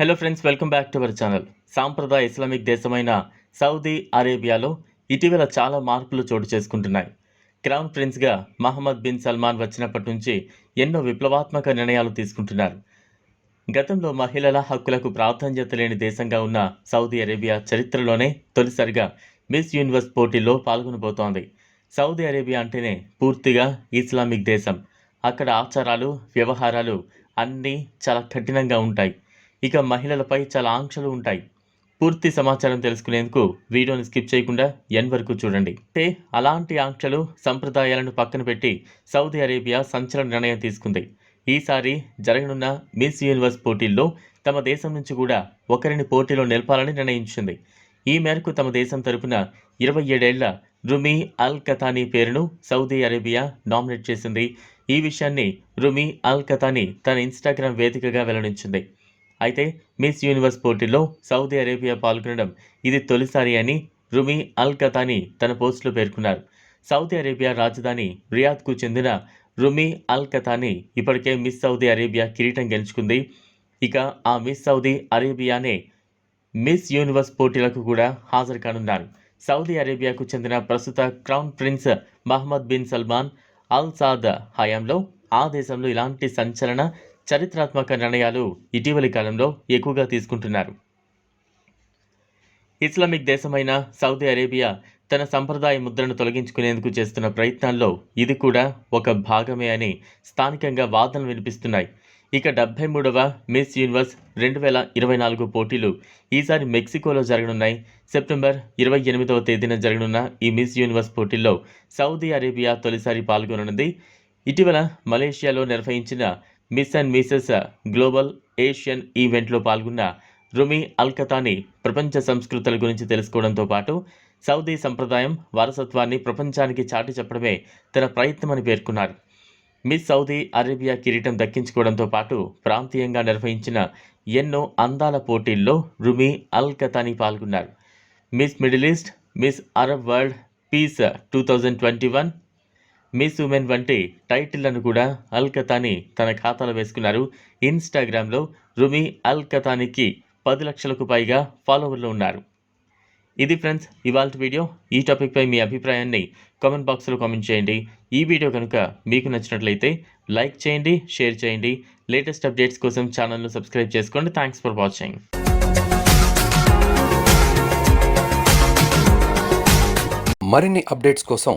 Hello friends welcome back to our channel సాంప్రదాయ Islamic దేశమైన Saudi అరేబియాలో ఇటీవల చాలా మార్పులు చోటు చేసుకుంటున్నాయి. క్రౌన్ ప్రిన్స్గా మహమ్మద్ బిన్ సల్మాన్ వచ్చినప్పటి నుంచి ఎన్నో విప్లవాత్మక నిర్ణయాలు తీసుకుంటున్నారు. గతంలో మహిళల హక్కులకు ప్రాధాన్యత లేని దేశంగా ఉన్న సౌదీ అరేబియా చరిత్రలోనే తొలిసారిగా మిస్ యూనివర్స్ పోటీల్లో పాల్గొనబోతోంది. సౌదీ అరేబియా అంటేనే పూర్తిగా ఇస్లామిక్ దేశం. అక్కడ ఆచారాలు వ్యవహారాలు అన్నీ చాలా కఠినంగా ఉంటాయి. ఇక మహిళలపై చాలా ఆంక్షలు ఉంటాయి. పూర్తి సమాచారం తెలుసుకునేందుకు వీడియోని స్కిప్ చేయకుండా ఎన్ వరకు చూడండి. అంటే అలాంటి ఆంక్షలు సంప్రదాయాలను పక్కన పెట్టి సౌదీ అరేబియా సంచలన నిర్ణయం తీసుకుంది. ఈసారి జరగనున్న మిస్ యూనివర్స్ పోటీల్లో తమ దేశం నుంచి కూడా ఒకరిని పోటీలో నిలపాలని నిర్ణయించింది. ఈ మేరకు తమ దేశం తరపున ఇరవై ఏడేళ్ళ రుమీ అల్ కథానీ పేరును సౌదీ అరేబియా నామినేట్ చేసింది. ఈ విషయాన్ని రుమి అల్ కథానీ తన ఇన్స్టాగ్రామ్ వేదికగా వెల్లడించింది. అయితే మిస్ యూనివర్స్ పోటీల్లో సౌదీ అరేబియా పాల్గొనడం ఇది తొలిసారి అని రుమి అల్ కథానీ తన పోస్టులో పేర్కొన్నారు. సౌదీ అరేబియా రాజధాని రియాద్కు చెందిన రుమి అల్ కథానీ ఇప్పటికే మిస్ సౌదీ అరేబియా కిరీటం గెలుచుకుంది. ఇక ఆ మిస్ సౌదీ అరేబియానే మిస్ యూనివర్స్ పోటీలకు కూడా హాజరు కానున్నారు. సౌదీ అరేబియాకు చెందిన ప్రస్తుత crown prince Mohammed bin Salman Al Saud హయాంలో ఆ దేశంలో ఇలాంటి సంచలన చరిత్రాత్మక నిర్ణయాలు ఇటీవలి కాలంలో ఎక్కువగా తీసుకుంటున్నారు. ఇస్లామిక్ దేశమైన సౌదీ అరేబియా తన సంప్రదాయ ముద్రను తొలగించుకునేందుకు చేస్తున్న ప్రయత్నాల్లో ఇది కూడా ఒక భాగమే అని స్థానికంగా వాదనలు వినిపిస్తున్నాయి. ఇక డెబ్బై మూడవ మిస్ యూనివర్స్ రెండు వేల ఇరవై నాలుగు పోటీలు ఈసారి మెక్సికోలో జరగనున్నాయి. సెప్టెంబర్ ఇరవై ఎనిమిదవ తేదీన జరగనున్న ఈ మిస్ యూనివర్స్ పోటీల్లో సౌదీ అరేబియా తొలిసారి పాల్గొననుంది. ఇటీవల మలేషియాలో నిర్వహించిన Miss and Mrs Global Asian ఈవెంట్లో పాల్గొన్న రుమి అల్కతాని ప్రపంచ సంస్కృతుల గురించి తెలుసుకోవడంతో పాటు సౌదీ సంప్రదాయం వారసత్వాన్ని ప్రపంచానికి చాటి చెప్పడమే తన ప్రయత్నమని పేర్కొన్నారు. మిస్ సౌదీ అరేబియా కిరీటం దక్కించుకోవడంతో పాటు ప్రాంతీయంగా నిర్వహించిన ఎన్నో అందాల పోటీల్లో రుమి అల్ కతాని పాల్గొన్నారు. Miss Middle East Miss Arab World Peace two thousand twenty one Miss Women వంటి టైటిళ్ళను కూడా అల్కతాని తన ఖాతాలో వేసుకున్నారు. ఇన్స్టాగ్రామ్లో రుమి అల్కతానికి పది లక్షలకు పైగా ఫాలోవర్లు ఉన్నారు. ఇది ఫ్రెండ్స్ ఇవాళ వీడియో. ఈ టాపిక్పై మీ అభిప్రాయాన్ని కామెంట్ బాక్స్లో కామెంట్ చేయండి. ఈ వీడియో కనుక మీకు నచ్చినట్లయితే లైక్ చేయండి షేర్ చేయండి. లేటెస్ట్ అప్డేట్స్ కోసం ఛానల్ను సబ్స్క్రైబ్ చేసుకోండి. Thanks for watching. మరిన్ని అప్డేట్స్ కోసం